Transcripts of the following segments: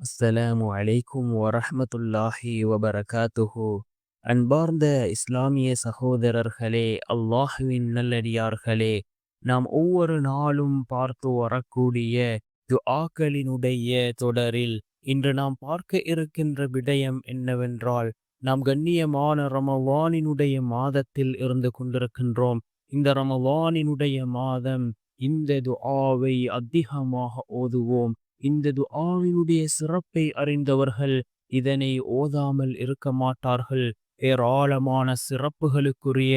அஸ்ஸலாமு அலைக்கும் வரஹமத்துல்லாஹி வபரகாத்துஹு. அன்பார்ந்த இஸ்லாமிய சகோதரர்களே அல்லாஹுவின் நல்லடியார்களே நாம் ஒவ்வொரு நாளும் பார்த்து வரக்கூடிய துஆக்களினுடைய தொடரில் இன்று நாம் பார்க்க இருக்கின்ற விடயம் என்னவென்றால் நாம் கண்ணியமான ரமவானினுடைய மாதத்தில் இருந்து கொண்டிருக்கின்றோம். இந்த ரமவானினுடைய மாதம் இந்த துஆவை அதிகமாக ஓதுவோம். இந்த துஆவினுடைய சிறப்பை அறிந்தவர்கள் இதனை ஓதாமல் இருக்க மாட்டார்கள். ஏராளமான சிறப்புகளுக்குரிய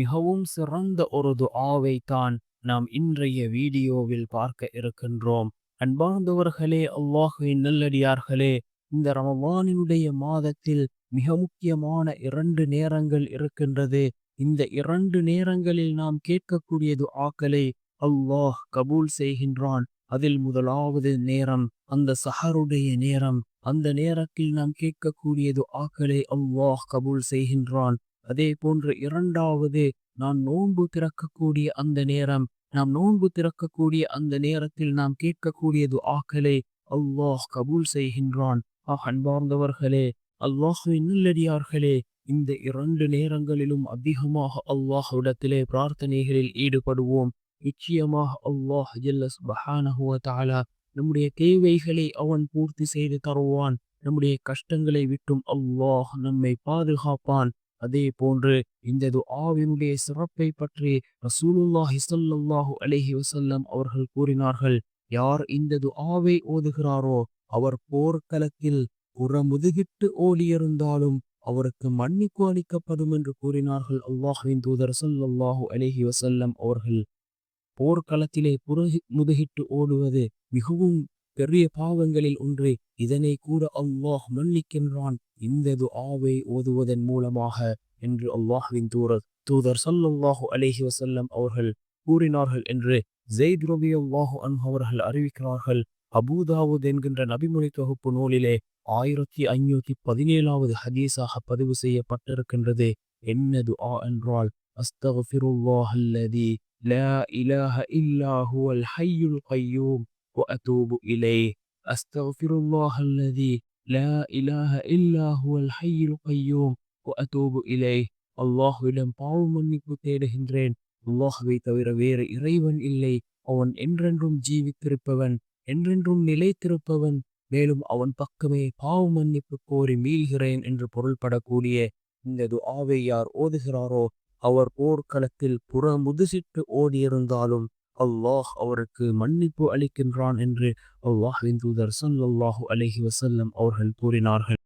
மிகவும் சிறந்த ஒரு துஆவை தான் நாம் இன்றைய வீடியோவில் பார்க்க இருக்கின்றோம். அன்பார்ந்தவர்களே அல்லாஹுவின் நல்லடியார்களே இந்த ரமவானினுடைய மாதத்தில் மிக முக்கியமான இரண்டு நேரங்கள் இருக்கின்றது. இந்த இரண்டு நேரங்களில் நாம் கேட்கக்கூடியது ஆக்களை அல்லாஹ் கபூல் செய்கின்றான். அதில் முதலாவது நேரம் அந்த சஹருடைய நேரம். அந்த நேரத்தில் நாம் கேட்கக்கூடியது ஆக்களை அல்லாஹ் கபூல் செய்கின்றான். அதே போன்று இரண்டாவது நாம் நோன்பு திறக்கக்கூடிய அந்த நேரம். நாம் நோன்பு திறக்கக்கூடிய அந்த நேரத்தில் நாம் கேட்கக்கூடியது ஆக்களை அல்லாஹ் கபூல் செய்கின்றான். ஆஹ் அன்பார்ந்தவர்களே அல்லாஹுவின் நல்லடியார்களே இந்த இரண்டு நேரங்களிலும் அதிகமாக அல்லாஹ்விடத்திலே பிரார்த்தனைகளில் ஈடுபடுவோம். நிச்சயமாக அல்லாஹ் ஜல்லஸ் பஹானஹுவ தாலா நம்முடைய தேவைகளை அவன் பூர்த்தி செய்து தருவான். நம்முடைய கஷ்டங்களை விட்டும் அல்லாஹ் நம்மை பாதுகாப்பான். அதே போன்று இந்த துஆவினுடைய சிறப்பை பற்றி ரசூலுல்லாஹி ஸல்லல்லாஹு அலைஹி வஸல்லம் அவர்கள் கூறினார்கள். யார் இந்த துஆவை ஓதுகிறாரோ அவர் போர்க்களத்தில் புறமுதுகிட்டு ஓடியிருந்தாலும் அவருக்கு மன்னிப்பு அளிக்கப்படும் என்று கூறினார்கள் அல்லாஹ்வின் தூதர் ஸல்லல்லாஹு அலஹி வசல்லம் அவர்கள். போர்க்களத்திலே புறகி முதுகிட்டு ஓடுவது மிகவும் பெரிய பாவங்களில் ஒன்று. இதனை கூட அல்லாஹ் மன்னிக்கின்றான். இந்த ஆவை ஓதுவதன் மூலமாக என்று அல்லாஹுவின் தூதர் தூதர் சல்லாஹு அலேஹி வசல்லம் அவர்கள் கூறினார்கள் என்று ஜெயித் ரபி அல்லாஹு அன்ஹு அவர்கள் அறிவிக்கிறார்கள். அபூதாவுத் என்கின்ற நபிமொழி தொகுப்பு நூலிலே ஆயிரத்தி ஐநூத்தி பதினேழாவது ஹதீஸாக பதிவு செய்யப்பட்டிருக்கின்றது. என்ன துஆ என்றால் அஸ்தகுஃபிருல்லாஹ் அல்லதி لا إله إلا هو الحي القيوم وأتوب إليه أستغفر الله الذي لا إله إلا هو الحي القيوم وأتوب إليه அல்லாஹுவிடம் பாவம் மன்னிப்பு தேடுகின்றேன் அல்லாஹுவை தவிர வேறு இறைவன் இல்லை அவன் என்றென்றும் ஜீவித்திருப்பவன் என்றென்றும் நிலைத்திருப்பவன் மேலும் அவன் பக்கமே பாவ மன்னிப்பு கோரி மீள்கிறேன் என்று பொருள்படக்கூடிய இந்த துஆவை யார் ஓதுகிறாரோ அவர் போர்க்களத்தில் புற முதுசிட்டு ஓடியிருந்தாலும் அல்லாஹ் அவருக்கு மன்னிப்பு அளிக்கின்றான் என்று அல்லாஹ் தூதர் சல்லல்லாஹு அலஹி வசல்லம் அவர்கள் கூறினார்கள்.